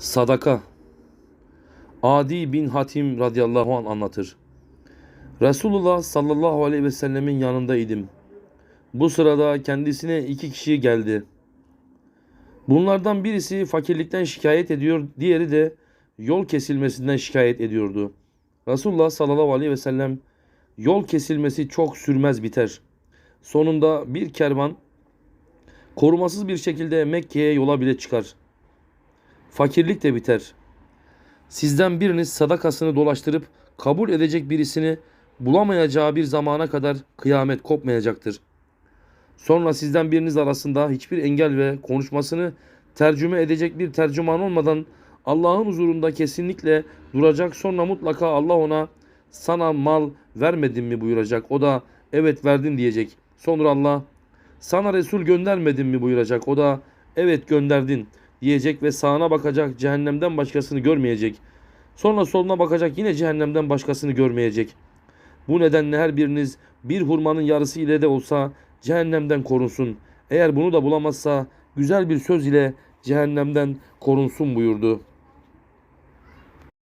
Sadaka Adi bin Hatim radıyallahu an anlatır. Resulullah sallallahu aleyhi ve sellemin yanındaydım. Bu sırada kendisine iki kişi geldi. Bunlardan birisi fakirlikten şikayet ediyor, diğeri de yol kesilmesinden şikayet ediyordu. Resulullah sallallahu aleyhi ve sellem yol kesilmesi çok sürmez biter. Sonunda bir kervan korumasız bir şekilde Mekke'ye yola bile çıkar. Fakirlik de biter. Sizden biriniz sadakasını dolaştırıp kabul edecek birisini bulamayacağı bir zamana kadar kıyamet kopmayacaktır. Sonra sizden biriniz arasında hiçbir engel ve konuşmasını tercüme edecek bir tercüman olmadan Allah'ın huzurunda kesinlikle duracak. Sonra mutlaka Allah ona sana mal vermedim mi buyuracak. O da evet verdin diyecek. Sonra Allah sana Resul göndermedim mi buyuracak. O da evet gönderdin diyecek ve sağına bakacak cehennemden başkasını görmeyecek. Sonra soluna bakacak yine cehennemden başkasını görmeyecek. Bu nedenle her biriniz bir hurmanın yarısı ile de olsa cehennemden korunsun. Eğer bunu da bulamazsa güzel bir söz ile cehennemden korunsun buyurdu.